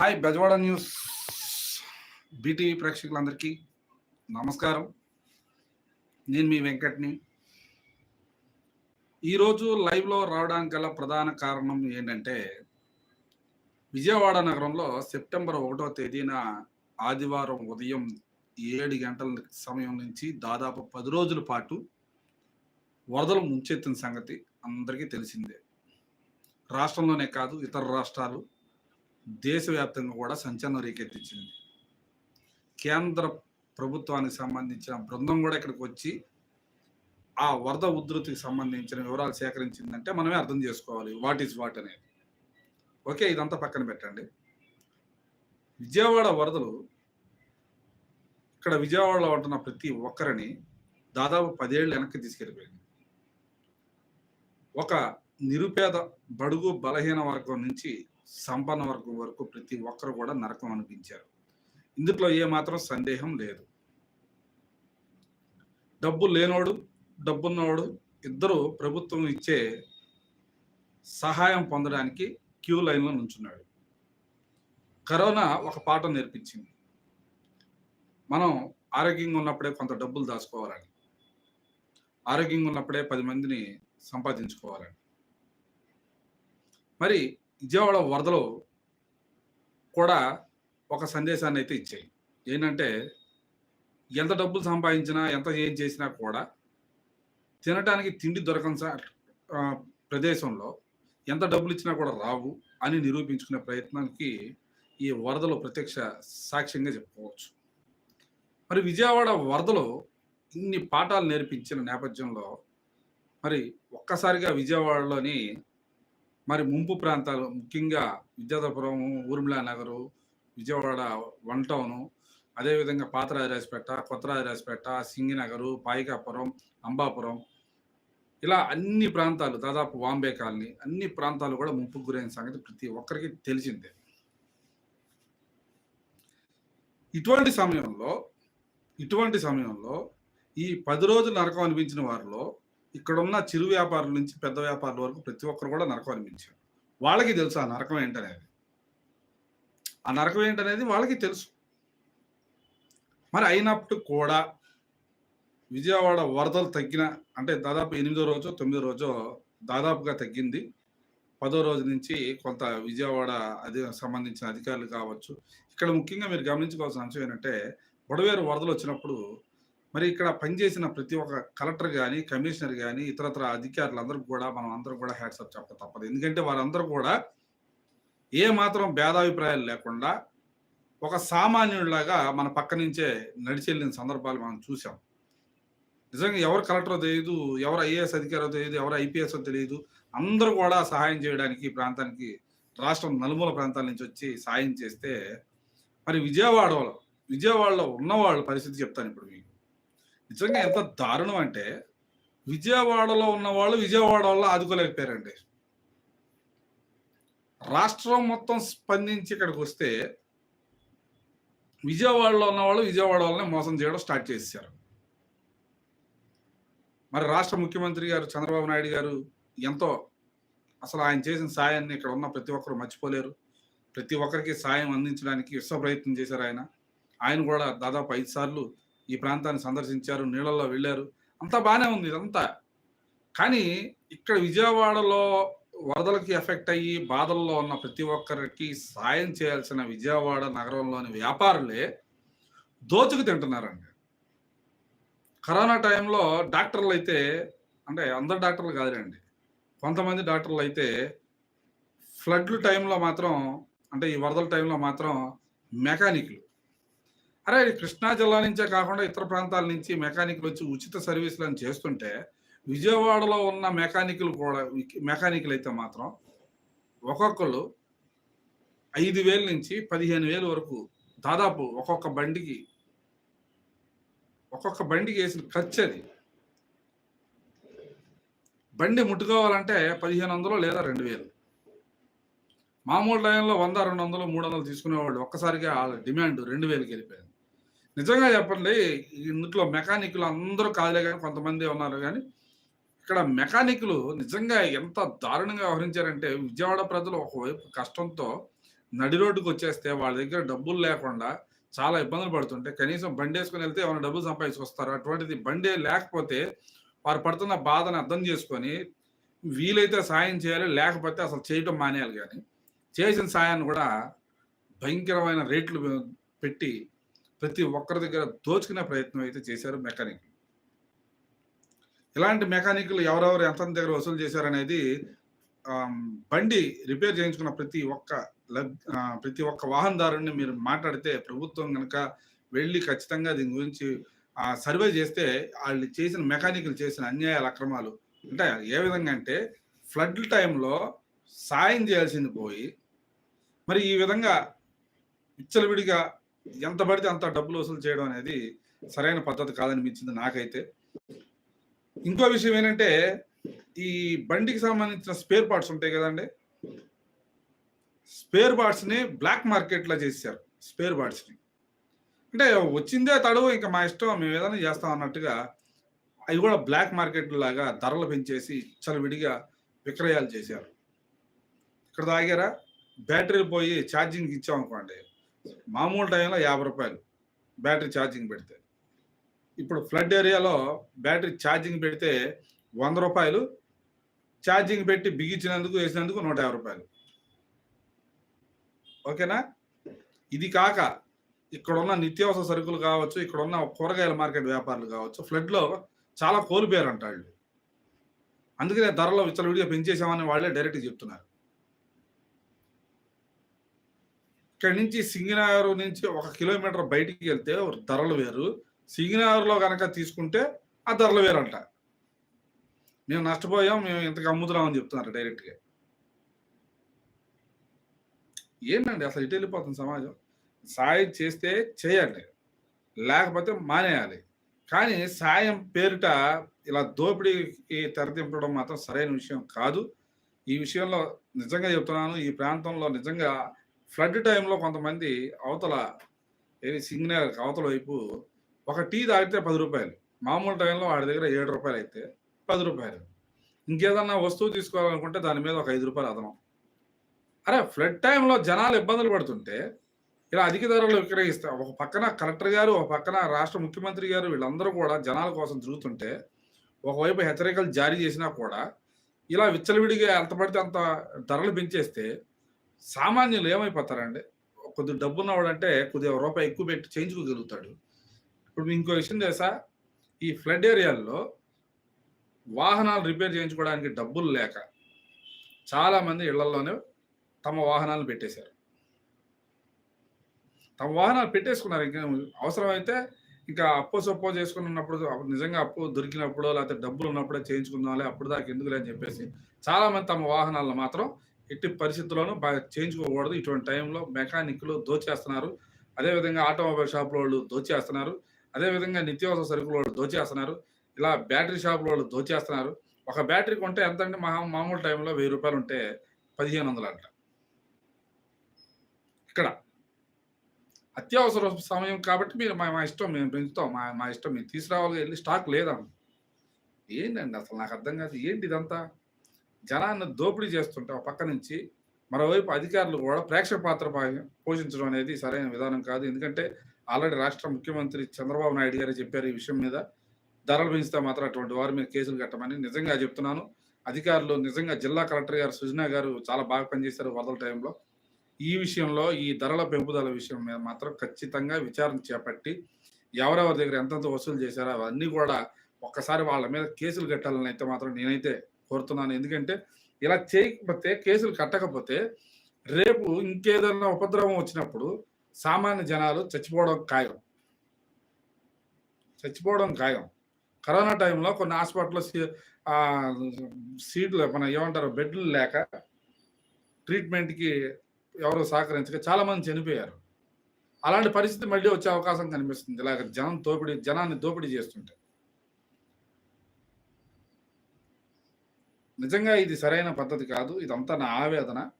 Hi Bezawada news. BTV ప్రేక్షకులందరికీ నమస్కారం. నేను మీ వెంకట్ని. ఈరోజు లైవ్లో రావడానికి గల ప్రధాన కారణం ఏంటంటే విజయవాడ నగరంలో సెప్టెంబర్ ఒకటో తేదీన ఆదివారం ఉదయం ఏడు గంటల సమయం నుంచి దాదాపు పది రోజుల పాటు వరదలు ముంచెత్తిన సంగతి అందరికీ తెలిసిందే. రాష్ట్రంలోనే కాదు ఇతర రాష్ట్రాలు దేశవ్యాప్తంగా కూడా సంచలనం రేకెత్తించింది. కేంద్ర ప్రభుత్వానికి సంబంధించిన బృందం కూడా ఇక్కడికి వచ్చి ఆ వరద ఉధృతికి సంబంధించిన వివరాలు సేకరించిందంటే మనమే అర్థం చేసుకోవాలి వాట్ ఈజ్ వాట్ అనేది. ఓకే ఇదంతా పక్కన పెట్టండి. విజయవాడ వరదలు ఇక్కడ విజయవాడలో ఉంటున్న ప్రతి ఒక్కరిని దాదాపు పదేళ్ళు వెనక్కి తీసుకెళ్ళిపోయింది. ఒక నిరుపేద బడుగు బలహీన వర్గం నుంచి సంపన్న వర్గం వరకు ప్రతి ఒక్కరు కూడా నరకం అనిపించారు. ఇందులో ఏమాత్రం సందేహం లేదు. డబ్బు లేనోడు డబ్బున్నోడు ఇద్దరు ప్రభుత్వం ఇచ్చే సహాయం పొందడానికి క్యూ లైన్లో నుంచున్నాడు. కరోనా ఒక పాఠం నేర్పించింది. మనం ఆరోగ్యంగా ఉన్నప్పుడే కొంత డబ్బులు దాచుకోవాలని ఆరోగ్యంగా ఉన్నప్పుడే పది మందిని సంపాదించుకోవాలని. మరి విజయవాడ వరదలు కూడా ఒక సందేశాన్ని అయితే ఇచ్చాయి. ఏంటంటే ఎంత డబ్బులు సంపాదించినా ఎంత ఏం చేసినా కూడా తినడానికి తిండి దొరకని స- ప్రదేశంలో ఎంత డబ్బులు ఇచ్చినా కూడా రావు అని నిరూపించుకునే ప్రయత్నానికి ఈ వరదలు ప్రత్యక్ష సాక్ష్యంగా చెప్పుకోవచ్చు. మరి విజయవాడ వరదలు ఇన్ని పాఠాలు నేర్పించిన నేపథ్యంలో మరి ఒక్కసారిగా విజయవాడలోని మరి ముంపు ప్రాంతాలు ముఖ్యంగా విద్యాధపురం ఊర్మిళా నగరు విజయవాడ వన్ టౌను అదేవిధంగా పాతరాజరాజపేట కొత్తరాజరాజపేట సింగినగరు పాయికాపురం అంబాపురం ఇలా అన్ని ప్రాంతాలు దాదాపు వాంబే కాలనీ అన్ని ప్రాంతాలు కూడా ముంపుకు గురైన సంగతి ప్రతి ఒక్కరికి తెలిసిందే. ఇటువంటి సమయంలో ఇటువంటి సమయంలో ఈ పది రోజులు నరకం అనిపించిన వారిలో ఇక్కడున్న చిరు వ్యాపారుల నుంచి పెద్ద వ్యాపారుల వరకు ప్రతి ఒక్కరు కూడా నరకం అనిపించారు. వాళ్ళకి తెలుసు ఆ నరకం ఏంటనేది. ఆ నరకం ఏంటనేది వాళ్ళకి తెలుసు. మరి అయినప్పుడు కూడా విజయవాడ వరదలు తగ్గిన అంటే దాదాపు ఎనిమిదో రోజు తొమ్మిదో రోజు దాదాపుగా తగ్గింది. పదో రోజు నుంచి కొంత విజయవాడ అది సంబంధించిన అధికారులు కావచ్చు. ఇక్కడ ముఖ్యంగా మీరు గమనించుకోవాల్సిన అంశం ఏంటంటే బుడవేరు వరదలు వచ్చినప్పుడు మరి ఇక్కడ పనిచేసిన ప్రతి ఒక్క కలెక్టర్ కానీ కమిషనర్ కానీ ఇతరత్ర అధికారులందరూ కూడా మనం అందరం కూడా హ్యాట్సప్ చెప్పక తప్పదు. ఎందుకంటే వారందరూ కూడా ఏ మాత్రం భేదాభిప్రాయాలు లేకుండా ఒక సామాన్యుడిలాగా మన పక్క నుంచే నడిచెళ్ళిన సందర్భాలు మనం చూసాం నిజంగా ఎవరు కలెక్టరో తెలియదు ఎవరు ఐఏఎస్ అధికారో తెలియదు ఎవరు ఐపీఎస్ తెలియదు అందరూ కూడా సహాయం చేయడానికి ఈ ప్రాంతానికి రాష్ట్రం నలుమూల ప్రాంతాల నుంచి వచ్చి సాయం చేస్తే మరి విజయవాడలో విజయవాడలో ఉన్నవాళ్ళ పరిస్థితి చెప్తాను ఇప్పుడు మీకు. నిజంగా ఎంత దారుణం అంటే విజయవాడలో ఉన్న వాళ్ళు విజయవాడ వల్ల ఆదుకోలేకపోయారండి. రాష్ట్రం మొత్తం స్పందించి ఇక్కడికి వస్తే విజయవాడలో ఉన్న వాళ్ళు విజయవాడ వల్లనే మోసం చేయడం స్టార్ట్ చేశారు మరి రాష్ట్ర ముఖ్యమంత్రి గారు చంద్రబాబు నాయుడు గారు ఎంతో అసలు ఆయన చేసిన సాయాన్ని ఇక్కడ ఉన్న ప్రతి ఒక్కరు మర్చిపోలేరు. ప్రతి ఒక్కరికి సాయం అందించడానికి విశ్వ ప్రయత్నం చేశారు ఆయన. ఆయన కూడా దాదాపు ఐదు సార్లు ఈ ప్రాంతాన్ని సందర్శించారు నీళ్ళల్లో వెళ్ళారు. అంతా బాగానే ఉంది ఇదంతా. కానీ ఇక్కడ విజయవాడలో వరదలకి ఎఫెక్ట్ అయ్యి బాధల్లో ఉన్న ప్రతి ఒక్కరికి సాయం చేయాల్సిన విజయవాడ నగరంలోని వ్యాపారులే దోచుకు తింటున్నారండి. కరోనా టైంలో డాక్టర్లు అయితే అంటే అందరు డాక్టర్లు కాదులేండి. కొంతమంది డాక్టర్లు అయితే ఫ్లడ్లు టైంలో మాత్రం అంటే ఈ వరదల టైంలో మాత్రం మెకానిక్లు. అరే ఇది కృష్ణా జిల్లా నుంచే కాకుండా ఇతర ప్రాంతాల నుంచి మెకానిక్లు వచ్చి ఉచిత సర్వీసులను చేస్తుంటే విజయవాడలో ఉన్న మెకానిక్లు కూడా మెకానిక్లు అయితే మాత్రం ఒక్కొక్కరు ఐదు వేల నుంచి పదిహేను వేలు వరకు దాదాపు ఒక్కొక్క బండికి ఒక్కొక్క బండికి వేసిన ఖర్చు అది. బండి ముట్టుకోవాలంటే పదిహేను వందలు లేదా రెండు వేలు. మామూలు టైంలో వంద రెండు వందలు మూడు వందలు తీసుకునేవాళ్ళు ఒక్కసారిగా వాళ్ళ డిమాండ్ రెండు వేలకి వెళ్ళిపోయింది. నిజంగా చెప్పండి ఇందులో మెకానిక్లు అందరూ కాదులే కానీ కొంతమంది ఉన్నారు కానీ ఇక్కడ మెకానిక్లు నిజంగా ఎంత దారుణంగా వ్యవహరించారంటే విజయవాడ ప్రజలు ఒకవైపు కష్టంతో నడి రోడ్డుకు వచ్చేస్తే వాళ్ళ దగ్గర డబ్బులు లేకుండా చాలా ఇబ్బందులు పడుతుంటే కనీసం బండి వేసుకుని వెళ్తే ఏమైనా డబ్బులు సంపాదించుకొస్తారు? అటువంటిది బండి లేకపోతే వారు పడుతున్న బాధను అర్థం చేసుకొని వీలైతే సాయం చేయాలి లేకపోతే అసలు చేయటం మానేయాలి కానీ చేసిన సాయాన్ని కూడా భయంకరమైన రేట్లు పెట్టి ప్రతి ఒక్కరి దగ్గర దోచుకునే ప్రయత్నం అయితే చేశారు మెకానిక్. ఇలాంటి మెకానిక్లు ఎవరెవరు ఎంత దగ్గర వసూలు చేశారనేది బండి రిపేర్ చేయించుకున్న ప్రతి ఒక్క ప్రతి ఒక్క వాహనదారుని మీరు మాట్లాడితే ప్రభుత్వం కనుక వెళ్ళి ఖచ్చితంగా దీని గురించి ఆ, సర్వే చేస్తే వాళ్ళు చేసిన మెకానికల్ చేసిన అన్యాయాల అక్రమాలు అంటే ఏ విధంగా అంటే ఫ్లడ్ టైంలో సాయం చేయాల్సింది పోయి మరి ఈ విధంగా విచ్చలవిడిగా ఎంత పడితే అంత డబ్బులు వసూలు చేయడం అనేది సరైన పద్ధతి కాదనిపించింది నాకైతే. ఇంకో విషయం ఏంటంటే ఈ బండికి సంబంధించిన స్పేర్ పార్ట్స్ ఉంటాయి కదండి. స్పేర్ పార్ట్స్ని బ్లాక్ మార్కెట్లో చేశారు స్పేర్ పార్ట్స్ని అంటే వచ్చిందే తడువు ఇంకా మా ఇష్టం మేము ఏదైనా చేస్తాం అన్నట్టుగా అవి కూడా బ్లాక్ మార్కెట్ లాగా ధరలు పెంచేసి విడిగా విక్రయాలు చేశారు. ఇక్కడ తాగారా? బ్యాటరీలు పోయి ఛార్జింగ్ ఇచ్చామనుకోండి మామూలు టైంలో యాభై రూపాయలు బ్యాటరీ ఛార్జింగ్ పెడితే. ఇప్పుడు ఫ్లడ్ ఏరియాలో బ్యాటరీ ఛార్జింగ్ పెడితే వంద రూపాయలు ఛార్జింగ్ పెట్టి బిగించినందుకు వేసినందుకు నూట యాభై రూపాయలు. ఓకేనా? ఇది కాక ఇక్కడున్న నిత్యావసర సరుకులు కావచ్చు ఇక్కడున్న కూరగాయల మార్కెట్ వ్యాపారులు కావచ్చు ఫ్లడ్లో చాలా కోల్పోయారంట వాళ్ళు. అందుకనే ధరలో విచ్చలవిడిగా పెంచేసామని వాళ్ళే డైరెక్ట్గా చెప్తున్నారు. ఇక్కడి నుంచి సింగనగర్ నుంచి ఒక కిలోమీటర్ బయటికి వెళ్తే ధరలు వేరు. సింగనగర్లో కనుక తీసుకుంటే ఆ ధరలు వేరంట. మేము నష్టపోయాం మేము ఇంతకు అమ్ముతున్నామని చెప్తున్నారు డైరెక్ట్గా ఏంటండి అసలు ఇటు వెళ్ళిపోతుంది సమాజం? సాయం చేస్తే చేయండి లేకపోతే మానేయాలి. కానీ సాయం పేరిట ఇలా దోపిడీకి తెరదింపడం మాత్రం సరైన విషయం కాదు. ఈ విషయంలో నిజంగా చెప్తున్నాను ఈ ప్రాంతంలో నిజంగా ఫ్లడ్ టైంలో కొంతమంది అవతల ఏది సింగనగర్ అవతల వైపు ఒక టీ తాగితే పది రూపాయలు. మామూలు టైంలో వాడి దగ్గర ఏడు రూపాయలు అయితే పది రూపాయలు. ఇంకేదన్నా వస్తువు తీసుకోవాలనుకుంటే దాని మీద ఒక ఐదు రూపాయలు అదనం. అరే ఫ్లడ్ టైంలో జనాలు ఇబ్బందులు పడుతుంటే ఇలా అధిక ధరలు విక్రయిస్తే ఒక పక్కన కలెక్టర్ గారు ఒక పక్కన రాష్ట్ర ముఖ్యమంత్రి గారు వీళ్ళందరూ కూడా జనాల కోసం తిరుగుతుంటే ఒకవైపు హెచ్చరికలు జారీ చేసినా కూడా ఇలా విచ్చలవిడిగా ఎంత పడితే అంత ధరలు పెంచేస్తే సామాన్యులు ఏమైపోతారండి? కొద్ది డబ్బు ఉన్నవాడంటే కొద్దిగా రూపాయి ఎక్కువ పెట్టి చేయించుకోగలుగుతాడు ఇప్పుడు ఇంకో విషయం తెలుసా? ఈ ఫ్లడ్ ఏరియాల్లో వాహనాలు రిపేర్ చేయించుకోవడానికి డబ్బులు లేక చాలామంది ఇళ్ళలోనే తమ వాహనాలను పెట్టేశారు. తమ వాహనాలు పెట్టేసుకున్నారు. ఇంకా అవసరమైతే ఇంకా అప్పు సొప్పో చేసుకుని ఉన్నప్పుడు నిజంగా అప్పు దొరికినప్పుడు లేకపోతే డబ్బులు ఉన్నప్పుడే చేయించుకుందాం అప్పుడు దాకా ఎందుకులే అని చెప్పేసి చాలామంది తమ వాహనాలను మాత్రం ఎట్టి పరిస్థితుల్లోనూ బాగా చేయించుకోకూడదు. ఇటువంటి టైంలో మెకానిక్లు దోచేస్తున్నారు. అదేవిధంగా ఆటోమొబైల్ షాపుల వాళ్ళు దోచేస్తున్నారు. అదేవిధంగా నిత్యావసర సరుకుల వాళ్ళు దోచేస్తున్నారు. ఇలా బ్యాటరీ షాపుల వాళ్ళు దోచేస్తున్నారు. ఒక బ్యాటరీ కొంటే ఎంత అంటే మహా మామూలు టైంలో వెయ్యి రూపాయలు ఉంటే పదిహేను వందలు అంట ఇక్కడ అత్యవసర సమయం కాబట్టి మీరు మా మా ఇష్టం మేము పెంచుతాం. మా మా ఇష్టం మేము తీసుకురావాలి. వెళ్ళి స్టాక్ లేదా ఏంటండి అసలు నాకు అర్థం కాదు. ఏంటి ఇదంతా? జనాన్ని దోపిడీ చేస్తుంటే ఒక పక్క నుంచి మరోవైపు అధికారులు కూడా ప్రేక్షక పాత్ర పోషించడం అనేది సరైన విధానం కాదు. ఎందుకంటే ఆల్రెడీ రాష్ట్ర ముఖ్యమంత్రి చంద్రబాబు నాయుడు గారు చెప్పారు ఈ విషయం మీద. ధరలు పెంచితే మాత్రం అటువంటి వారి మీద కేసులు కట్టమని నిజంగా చెప్తున్నాను. అధికారులు నిజంగా జిల్లా కలెక్టర్ గారు సుజనా గారు చాలా బాగా పనిచేశారు వరదల టైంలో. ఈ విషయంలో ఈ ధరల పెంపుదల విషయం మీద మాత్రం ఖచ్చితంగా విచారణ చేపట్టి ఎవరెవరి దగ్గర ఎంతెంత వసూలు చేశారో అవన్నీ కూడా ఒక్కసారి వాళ్ళ మీద కేసులు కట్టాలని అయితే మాత్రం నేనైతే కోరుతున్నాను. ఎందుకంటే ఇలా చేయకపోతే కేసులు కట్టకపోతే రేపు ఇంకేదైనా ఉపద్రవం వచ్చినప్పుడు సామాన్య జనాలు చచ్చిపోవడం ఖాయం. చచ్చిపోవడం ఖాయం. కరోనా టైంలో కొన్ని హాస్పిటల్లో సీ- సీట్లు మన ఏమంటారు బెడ్లు లేక ట్రీట్మెంట్కి ఎవరు సహకరించక చాలామంది చనిపోయారు. అలాంటి పరిస్థితి మళ్ళీ వచ్చే అవకాశం కనిపిస్తుంది. ఇలాగ జనం దోపిడీ జనాన్ని దోపిడీ చేస్తుంటే. నిజంగా ఇది సరైన పద్ధతి కాదు. ఇదంతా నా ఆవేదన.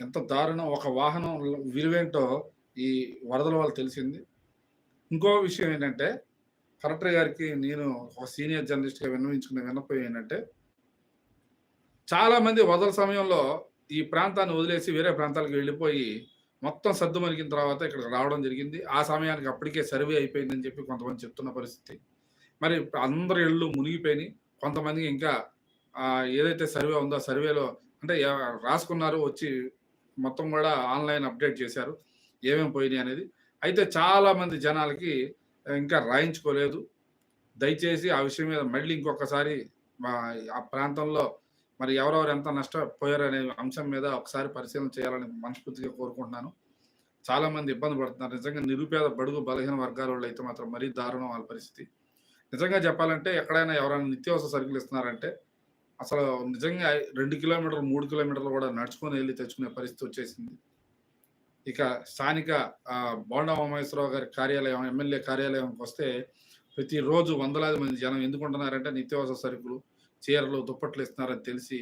ఎంత దారుణం ఒక వాహనం విలువేంటో ఈ వరదల వల్ల తెలిసింది. ఇంకో విషయం ఏంటంటే కలెక్టర్ గారికి నేను ఒక సీనియర్ జర్నలిస్ట్గా విన్నవించుకున్న విన్నపం ఏంటంటే చాలామంది వరదల సమయంలో ఈ ప్రాంతాన్ని వదిలేసి వేరే ప్రాంతాలకు వెళ్ళిపోయి మొత్తం సర్దు మరిగిన తర్వాత ఇక్కడికి రావడం జరిగింది. ఆ సమయానికి అప్పటికే సర్వే అయిపోయిందని చెప్పి కొంతమంది చెప్తున్న పరిస్థితి. మరి అందరి ఇళ్ళు మునిగిపోయినాయి. కొంతమంది ఇంకా ఏదైతే సర్వే ఉందో సర్వేలో అంటే రాసుకున్నారు వచ్చి మొత్తం కూడా ఆన్లైన్ అప్డేట్ చేశారు. ఏమేమి పోయినాయి అనేది. అయితే చాలా మంది జనాలకి ఇంకా రాయించుకోలేదు. దయచేసి ఆ విషయం మీద మళ్ళీ ఇంకొకసారి మా- ఆ ప్రాంతంలో మరి ఎవరెవరు ఎంత నష్టపోయారు అనే అంశం మీద ఒకసారి పరిశీలన చేయాలని మనస్ఫూర్తిగా కోరుకుంటున్నాను. చాలా మంది ఇబ్బంది పడుతున్నారు. నిజంగా నిరుపేద బడుగు బలహీన వర్గాల వాళ్ళు అయితే మాత్రం మరీ దారుణం వాళ్ళ పరిస్థితి. నిజంగా చెప్పాలంటే ఎక్కడైనా ఎవరైనా నిత్యావసర సరుకులు ఇస్తున్నారంటే అసలు నిజంగా రెండు కిలోమీటర్లు మూడు కిలోమీటర్లు కూడా నడుచుకొని వెళ్ళి తెచ్చుకునే పరిస్థితి వచ్చేసింది. ఇక స్థానిక బోండా ఉమేశ్వరరావు గారి కార్యాలయం ఎమ్మెల్యే కార్యాలయంకి వస్తే ప్రతిరోజు వందలాది మంది జనం ఎందుకుంటున్నారంటే నిత్యావసర సరుకులు చీరలు దుప్పట్లు ఇస్తున్నారని తెలిసి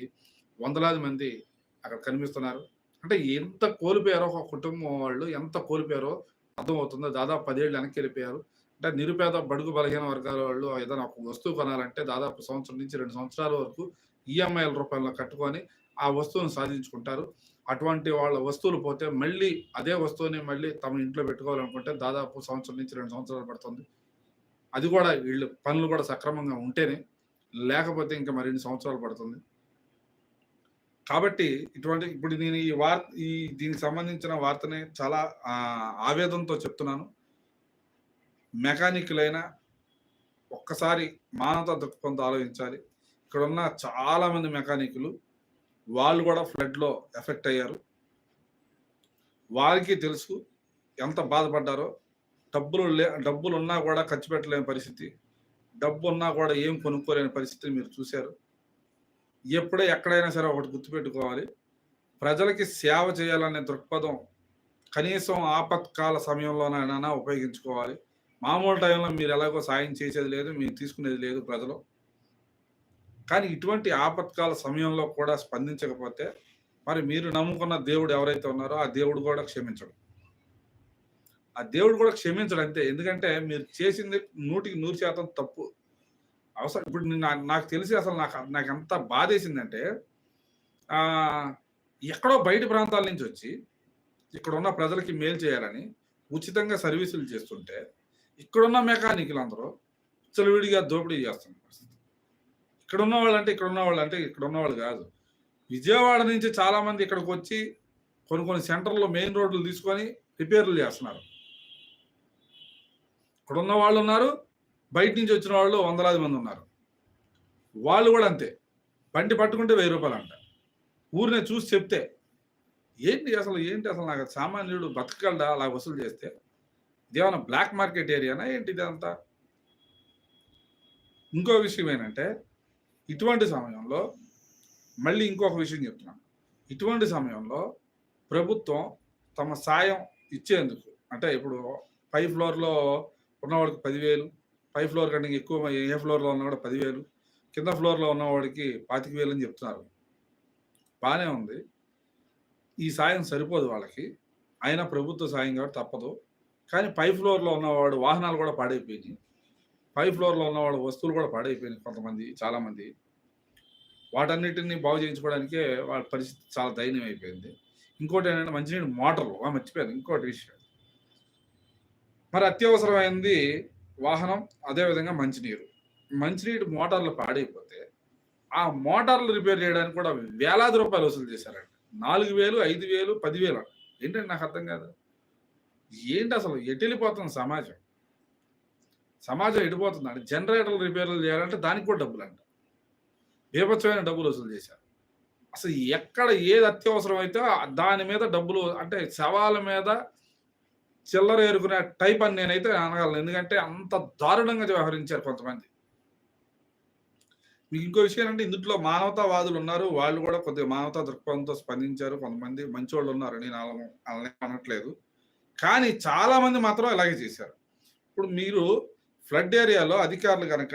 వందలాది మంది అక్కడ కనిపిస్తున్నారు. అంటే ఎంత కోల్పోయారో ఒక కుటుంబం వాళ్ళు ఎంత కోల్పోయారో అర్థమవుతుందో. దాదాపు పదేళ్ళు వెనక్కి వెళ్ళిపోయారు. అంటే నిరుపేద బడుగు బలహీన వర్గాల వాళ్ళు ఏదైనా ఒక వస్తువు కొనాలంటే దాదాపు సంవత్సరం నుంచి రెండు సంవత్సరాల వరకు ఈఎంఐల రూపంలో కట్టుకొని ఆ వస్తువును సాధించుకుంటారు. అటువంటి వాళ్ళ వస్తువులు పోతే మళ్ళీ అదే వస్తువుని మళ్ళీ తమ ఇంట్లో పెట్టుకోవాలనుకుంటే దాదాపు సంవత్సరం నుంచి రెండు సంవత్సరాలు పడుతుంది. అది కూడా వీళ్ళు పనులు కూడా సక్రమంగా ఉంటేనే లేకపోతే ఇంకా మరిన్ని సంవత్సరాలు పడుతుంది. కాబట్టి ఇటువంటి ఇప్పుడు నేను ఈ వార్త ఈ దీనికి సంబంధించిన వార్తని చాలా ఆవేదంతో చెప్తున్నాను. మెకానిక్లైన ఒక్కసారి మానవతా దృక్పథంతో ఆలోచించాలి. ఇక్కడ ఉన్న చాలామంది మెకానిక్లు వాళ్ళు కూడా ఫ్లడ్లో ఎఫెక్ట్ అయ్యారు. వారికి తెలుసు ఎంత బాధపడ్డారో. డబ్బులు లే డబ్బులు ఉన్నా కూడా ఖర్చు పెట్టలేని పరిస్థితి. డబ్బు ఉన్నా కూడా ఏం కొనుక్కోలేని పరిస్థితిని మీరు చూశారు. ఎప్పుడో ఎక్కడైనా సరే ఒకటి గుర్తుపెట్టుకోవాలి. ప్రజలకి సేవ చేయాలనే దృక్పథం కనీసం ఆపత్కాల సమయంలోనైనా ఉపయోగించుకోవాలి. మామూలు టైంలో మీరు ఎలాగో సాయం చేసేది లేదు మీరు తీసుకునేది లేదు ప్రజలు. కానీ ఇటువంటి ఆపత్కాల సమయంలో కూడా స్పందించకపోతే మరి మీరు నమ్ముకున్న దేవుడు ఎవరైతే ఉన్నారో ఆ దేవుడు కూడా క్షమించడు. ఆ దేవుడు కూడా క్షమించడు అంతే. ఎందుకంటే మీరు చేసింది నూటికి నూరు శాతం తప్పు. అవసరం ఇప్పుడు నాకు తెలిసి అసలు నాకు నాకు ఎంత బాధేసిందంటే ఎక్కడో బయట ప్రాంతాల నుంచి వచ్చి ఇక్కడ ఉన్న ప్రజలకి మేలు చేయాలని ఉచితంగా సర్వీసులు చేస్తుంటే ఇక్కడున్న మెకానికులు అందరూ విడిగా దోపిడీ చేస్తున్నారు ఇక్కడ ఉన్న వాళ్ళు అంటే ఇక్కడ ఉన్న వాళ్ళు అంటే ఇక్కడ ఉన్న వాళ్ళు కాదు. విజయవాడ నుంచి చాలామంది ఇక్కడికి వచ్చి కొన్ని కొన్ని సెంటర్లో మెయిన్ రోడ్లు తీసుకొని రిపేర్లు చేస్తున్నారు. ఇక్కడ ఉన్న వాళ్ళు ఉన్నారు బయట నుంచి వచ్చిన వాళ్ళు వందలాది మంది ఉన్నారు. వాళ్ళు కూడా అంతే. బండి పట్టుకుంటే వెయ్యి రూపాయలు అంట. ఊరినే చూసి చెప్తే ఏంటి అసలు ఏంటి అసలు నాకు సామాన్యుడు బతకగలడా? అలా వసూలు చేస్తే ఇదేమన్నా బ్లాక్ మార్కెట్ ఏరియానా ఏంటి ఇదంతా? ఇంకో విషయం ఏంటంటే ఇటువంటి సమయంలో మళ్ళీ ఇంకొక విషయం చెప్తున్నాను. ఇటువంటి సమయంలో ప్రభుత్వం తమ సాయం ఇచ్చేందుకు అంటే ఇప్పుడు పై ఫ్లోర్లో ఉన్నవాడికి పదివేలు పై ఫ్లోర్ కంటే ఎక్కువ ఏ ఫ్లోర్లో ఉన్నవాడు పదివేలు కింద ఫ్లోర్లో ఉన్నవాడికి పాతిక వేలు అని చెప్తున్నారు. బాగానే ఉంది. ఈ సాయం సరిపోదు వాళ్ళకి. అయినా ప్రభుత్వ సాయం కాబట్టి తప్పదు. కానీ పై ఫ్లోర్లో ఉన్నవాడు వాహనాలు కూడా పాడైపోయినాయి. పై ఫ్లోర్లో ఉన్నవాడు వస్తువులు కూడా పాడైపోయినాయి కొంతమంది చాలామంది. వాటన్నిటిని బాగు చేయించుకోవడానికే వాళ్ళ పరిస్థితి చాలా దయనీయం అయిపోయింది. ఇంకోటి ఏంటంటే మంచినీటి మోటార్లు. ఆ, మర్చిపోయాను. ఇంకోటి విషయం. మరి అత్యవసరమైంది వాహనం అదేవిధంగా మంచినీరు. మంచినీటి మోటార్లు పాడైపోతే ఆ మోటార్లు రిపేర్ చేయడానికి కూడా వేలాది రూపాయలు వసూలు చేశారండి నాలుగు వేలు ఐదు వేలు పదివేలు ఏంటంటే నాకు అర్థం కాదు? ఏంటి అసలు ఎటు సమాజం? సమాజం ఎడిపోతుంది అంటే జనరేటర్లు రిపేర్లు చేయాలంటే దానికి కూడా డబ్బులు అంట బీభత్సమైన డబ్బులు వసూలు చేశారు. అసలు ఎక్కడ ఏది అత్యవసరం అయితే దాని మీద డబ్బులు అంటే శవాల మీద చిల్లర ఏరుకునే టైప్ అని నేనైతే అనగలను. ఎందుకంటే అంత దారుణంగా వ్యవహరించారు కొంతమంది. మీకు ఇంకో విషయం అంటే ఇందులో మానవతావాదులు ఉన్నారు. వాళ్ళు కూడా కొద్దిగా మానవతా దృక్పథంతో స్పందించారు. కొంతమంది మంచి వాళ్ళు ఉన్నారు. నేను అలా అలానే అనట్లేదు. కానీ చాలా మంది మాత్రం అలాగే చేశారు. ఇప్పుడు మీరు ఫ్లడ్ ఏరియాలో అధికారులు కనుక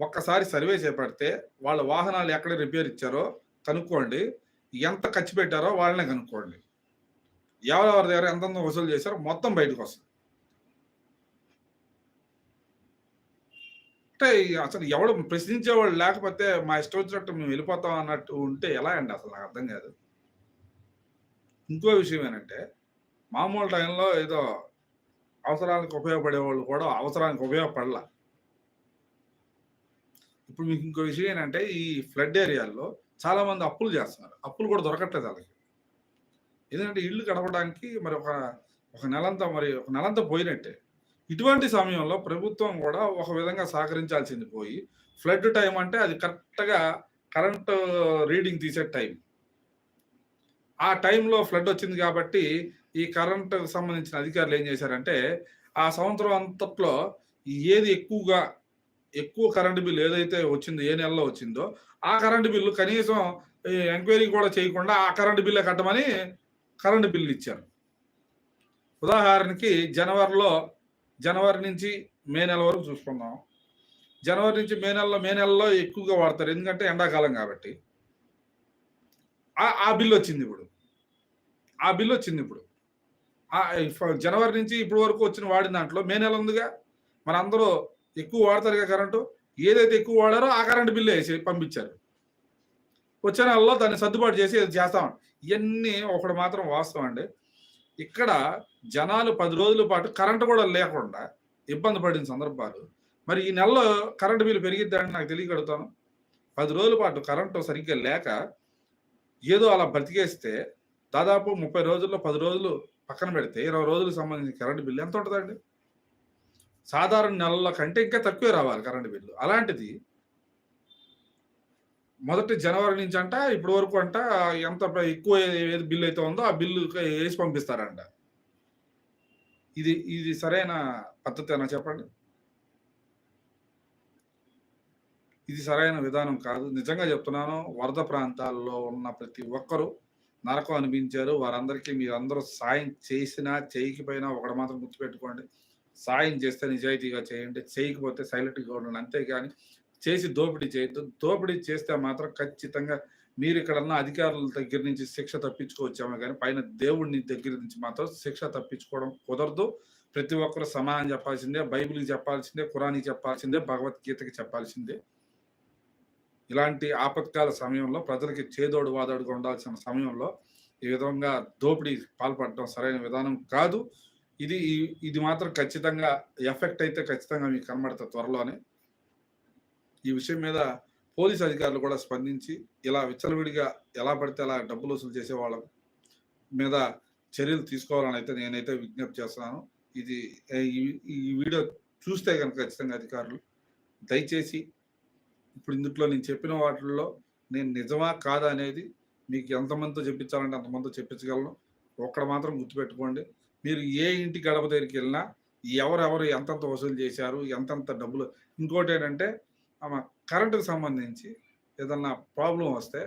ఒక్కసారి సర్వే చేపడితే వాళ్ళ వాహనాలు ఎక్కడ రిపేర్ ఇచ్చారో కనుక్కోండి. ఎంత ఖర్చు పెట్టారో వాళ్ళనే కనుక్కోండి. ఎవరెవరి దగ్గర ఎంత వసూలు చేశారో మొత్తం బయటకు వస్తుంది. అంటే అసలు ఎవడు ప్రశ్నించేవాళ్ళు లేకపోతే మా ఇష్టం వచ్చినట్టు మేము వెళ్ళిపోతాం అన్నట్టు ఉంటే ఎలా అండి అసలు నాకు అర్థం కాదు. ఇంకో విషయం ఏంటంటే మామూలు టైంలో ఏదో అవసరానికి ఉపయోగపడే వాళ్ళు కూడా అవసరానికి ఉపయోగపడలా. ఇప్పుడు మీకు ఇంకో విషయం ఏంటంటే ఈ ఫ్లడ్ ఏరియాల్లో చాలామంది అప్పులు చేస్తున్నారు. అప్పులు కూడా దొరకట్లేదు వాళ్ళకి. ఎందుకంటే ఇల్లు గడపడానికి మరి ఒక ఒక నెలంతా మరి ఒక నెలంతా పోయినట్టే. ఇటువంటి సమయంలో ప్రభుత్వం కూడా ఒక విధంగా సహకరించాల్సింది పోయి ఫ్లడ్ టైం అంటే అది కరెక్ట్గా కరెంట్ రీడింగ్ తీసే టైం. ఆ టైంలో ఫ్లడ్ వచ్చింది కాబట్టి ఈ కరెంట్ సంబంధించిన అధికారులు ఏం చేశారంటే ఆ సంవత్సరం అంతట్లో ఏది ఎక్కువగా ఎక్కువ కరెంటు బిల్లు ఏదైతే వచ్చిందో ఏ నెలలో వచ్చిందో ఆ కరెంటు బిల్లు కనీసం ఎంక్వైరీ కూడా చేయకుండా ఆ కరెంటు బిల్లే కట్టమని కరెంటు బిల్లు ఇచ్చారు. ఉదాహరణకి జనవరిలో జనవరి నుంచి మే నెల వరకు చూసుకుందాం. జనవరి నుంచి మే నెలలో మే నెలలో ఎక్కువగా వాడతారు. ఎందుకంటే ఎండాకాలం కాబట్టి. ఆ- బిల్లు వచ్చింది ఇప్పుడు. ఆ బిల్లు వచ్చింది ఇప్పుడు. జనవరి నుంచి ఇప్పుడు వరకు వచ్చిన వాడిన దాంట్లో మే నెల ఉందిగా. మన అందరూ ఎక్కువ వాడతారుగా కరెంటు. ఏదైతే ఎక్కువ వాడారో ఆ కరెంటు బిల్లు వేసి పంపించారు. వచ్చే నెలలో దాన్ని సర్దుబాటు చేసి చేస్తాం. ఇవన్నీ ఒకటి మాత్రం వాస్తవం అండి. ఇక్కడ జనాలు పది రోజుల పాటు కరెంటు కూడా లేకుండా ఇబ్బంది పడిన సందర్భాలు. మరి ఈ నెలలో కరెంటు బిల్లు పెరిగిద్దని నాకు తెలియగలుగుతాను. పది రోజుల పాటు కరెంటు సరిగ్గా లేక ఏదో అలా బ్రతికేస్తే దాదాపు ముప్పై రోజుల్లో పది రోజులు పక్కన పెడితే ఇరవై రోజులకు సంబంధించిన కరెంటు బిల్లు ఎంత ఉంటుందండి? సాధారణ నెలల కంటే ఇంకా తక్కువే రావాలి కరెంటు బిల్లు. అలాంటిది మొదటి జనవరి నుంచి అంట ఇప్పటి వరకు అంట ఎంత ఎక్కువ ఏది బిల్లు అయితే ఉందో ఆ బిల్లు వేసి పంపిస్తారంట. ఇది ఇది సరైన పద్ధతి అన్న చెప్పండి? ఇది సరైన విధానం కాదు. నిజంగా చెప్తున్నాను వరద ప్రాంతాల్లో ఉన్న ప్రతి ఒక్కరూ నరకం అనిపించారు వారందరికీ మీరందరూ సాయం చేసినా చేయకపోయినా ఒకటి మాత్రం గుర్తుపెట్టుకోండి. సాయం చేస్తే నిజాయితీగా చేయండి. చేయకపోతే సైలెంట్గా ఉండండి. అంతేగాని చేసి దోపిడీ చేయొద్దు. దోపిడీ చేస్తే మాత్రం ఖచ్చితంగా మీరు ఇక్కడ అధికారుల దగ్గర నుంచి శిక్ష తప్పించుకోవచ్చామే కానీ పైన దేవుడిని దగ్గర నుంచి మాత్రం శిక్ష తప్పించుకోవడం కుదరదు. ప్రతి ఒక్కరు సమానం చెప్పాల్సిందే. బైబిల్కి చెప్పాల్సిందే. ఖురానికి చెప్పాల్సిందే. భగవద్గీతకి చెప్పాల్సిందే. ఇలాంటి ఆపత్కాల సమయంలో ప్రజలకి చేదోడు వాదోడుగా ఉండాల్సిన సమయంలో ఈ విధంగా దోపిడీ పాల్పడటం సరైన విధానం కాదు. ఇది ఇది మాత్రం ఖచ్చితంగా ఎఫెక్ట్ అయితే ఖచ్చితంగా మీకు కనబడుతుంది త్వరలోనే. ఈ విషయం మీద పోలీస్ అధికారులు కూడా స్పందించి ఇలా విచ్చలవిడిగా ఎలా పడితే అలా డబ్బులు వసూలు చేసే వాళ్ళ మీద చర్యలు తీసుకోవాలని అయితే నేనైతే విజ్ఞప్తి చేస్తున్నాను. ఇది ఈ వీడియో చూస్తే కనుక ఖచ్చితంగా అధికారులు దయచేసి ఇప్పుడు ఇందుట్లో నేను చెప్పిన వాటిల్లో నేను నిజమా కాదా అనేది మీకు ఎంతమందితో చెప్పించాలంటే అంతమందితో చెప్పించగలను. ఒక్కడ మాత్రం గుర్తుపెట్టుకోండి. మీరు ఏ ఇంటి గడప దగ్గరికి వెళ్ళినా ఎవరెవరు ఎంతంత వసూలు చేశారు ఎంతంత డబ్బులు. ఇంకోటి ఏంటంటే ఆమె కరెంటుకు సంబంధించి ఏదన్నా ప్రాబ్లం వస్తే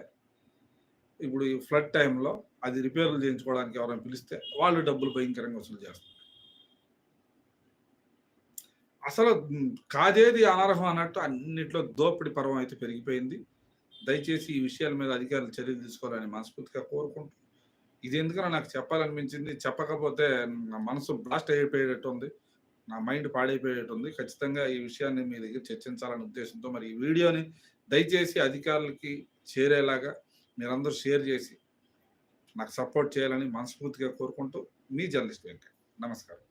ఇప్పుడు ఈ ఫ్లడ్ టైంలో అది రిపేర్లు చేయించుకోవడానికి ఎవరైనా పిలిస్తే వాళ్ళు డబ్బులు భయంకరంగా వసూలు చేస్తారు. అసలు కాదేది అనర్హం అన్నట్టు అన్నిట్లో దోపిడి పర్వం అయితే పెరిగిపోయింది. దయచేసి ఈ విషయాల మీద అధికారులు చర్యలు తీసుకోవాలని మనస్ఫూర్తిగా కోరుకుంటూ ఇది ఎందుకనో నాకు చెప్పాలనిపించింది. చెప్పకపోతే నా మనసు బ్లాస్ట్ అయిపోయేటట్టు ఉంది. నా మైండ్ పాడైపోయేటట్టు ఉంది. ఖచ్చితంగా ఈ విషయాన్ని మీ దగ్గర చర్చించాలనే ఉద్దేశంతో మరి ఈ వీడియోని దయచేసి అధికారులకి చేరేలాగా మీరందరూ షేర్ చేసి నాకు సపోర్ట్ చేయాలని మనస్ఫూర్తిగా కోరుకుంటూ మీ జర్నలిస్ట్ వెంకట్ నమస్కారం.